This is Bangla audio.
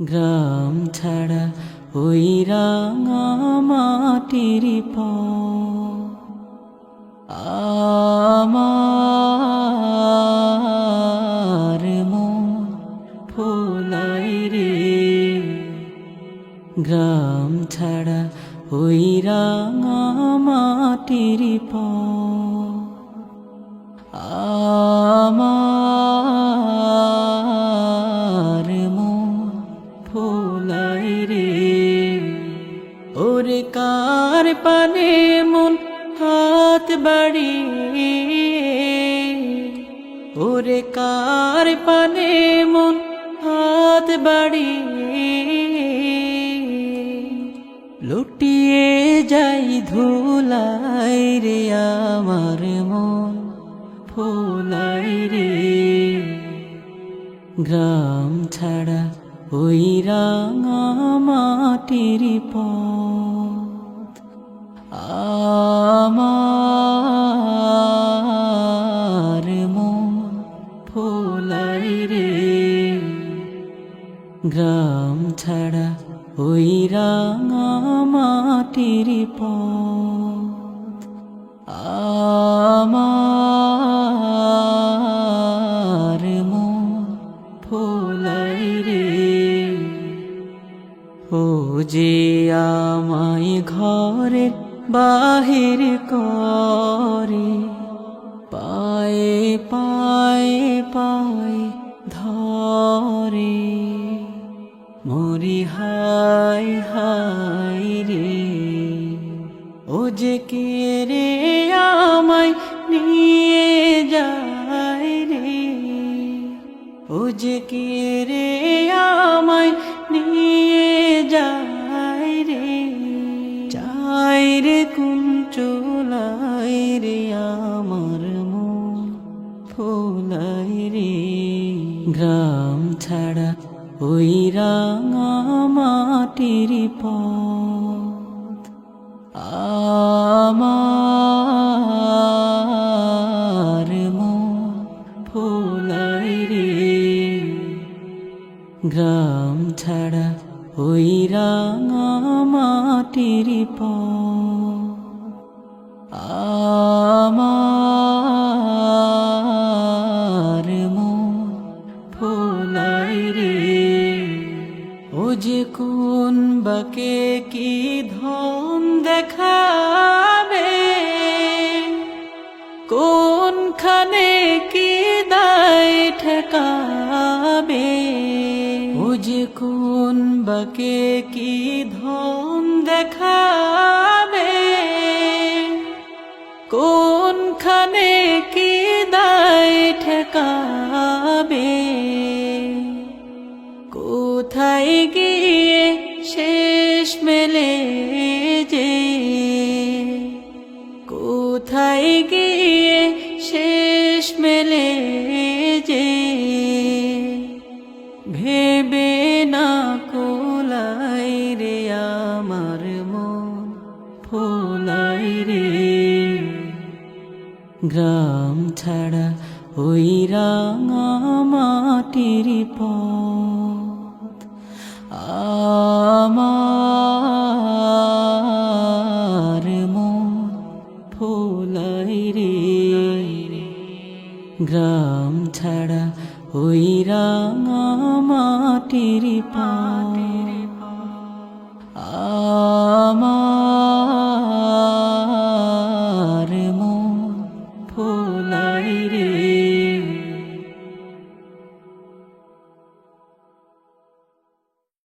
গ্রাম ছাড়া ওই রাঙা মাটির আমার মন ফুলাই রে। গ্রাম ছাড়া ওই রাঙা মাটির আমার ওরে কার পানে মন হাত বাড়িয়ে। ওরে কার পানে মন হাত বাড়িয়ে। লুটিয়ে যাই ধুলাই রে আমার মন, ফুলাই রে। গ্রাম ছাড়া ওই রাঙা মাটির পথ আমার মন ফুলাই রে। গ্রাম ছাড়া ওই রাঙা মাটির পথ আমার মন ফুলাই রে। ও যে আমায় ঘরের বাহির করে, পায়ে পায়ে পায়ে ধরে, মরি হাই হাই রে, ও যে কে রে আমায় নিয়ে যায় রে, ও যে কে রে আমায় আমার মন ফুলাই রে। গ্রাম ছাড়া ওই রাঙা মাটির পথ আমার মন ফুলাই রে। গ্রাম ছাড়া ওই রাঙা মাটির পথ আমার কি ধন দেখাবে? কোনখানে কি দায় ঠেকাবে? ও যে কোন বাকে কি ধন দেখাবে? কোনখানে ভেবে না কোলাই রে আমার মন, ফোলাই রে। গ্রাম ছাড়া ওই রাঙা মাটির পথ, আমার মন ফুলাই রে। গ্রাম ছাড়া ওই রাঙা মাটির পথ